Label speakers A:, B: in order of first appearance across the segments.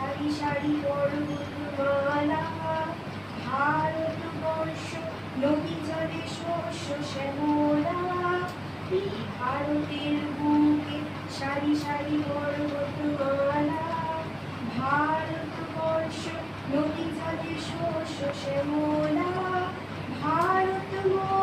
A: সারি সারি পরমালা ভারতবর্ষ নদী জলে শ্যামলা এই ভারতের বুকে সারি সারি পর্বতমালা ভারতবর্ষ নদী জলে শস্য শ্যামলা। ভারতবর্ষ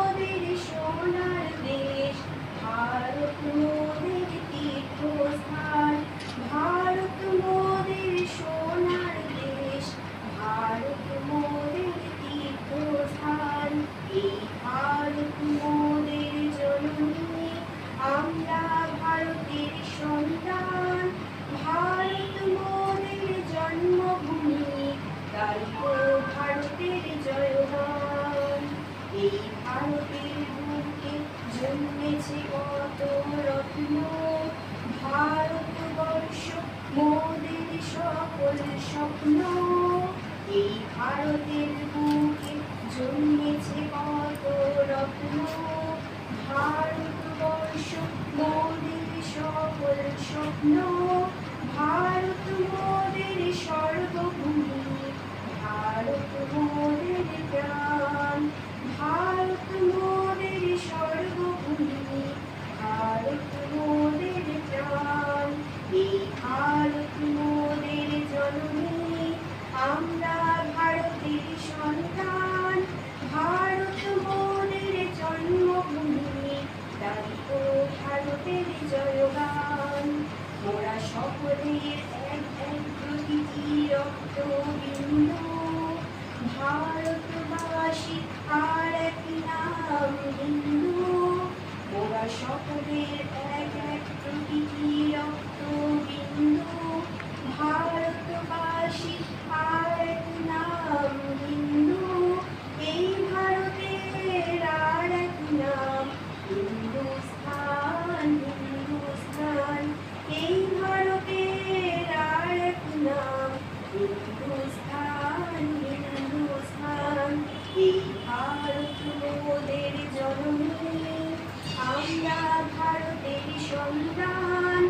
A: এই ভারতের বুকে জন্মেছে কত রত্ন ভারতবর্ষ মোদের সকল স্বপ্ন এই ভারতের বুকে জন্মেছে কত রত্ন ভারতবর্ষ মোদের সকল স্বপ্ন ভারত মোদের সর্বভূমি, ভারত ভারতবাসী এক নাম সকলের এক এক প্রকৃতি রক্ত বিন্দু ভারতবাসী ভারত মোদের জননী আমরা ভারতের সন্তান।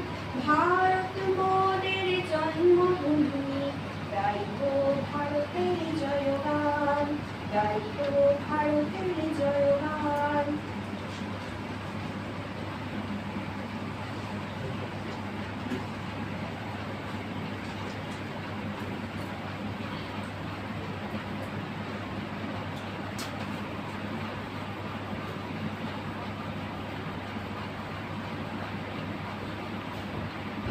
A: ভারত মোদের জন্মভূমি গাইব ভারতের জয়গান। গাইব ভারতের জয়গান।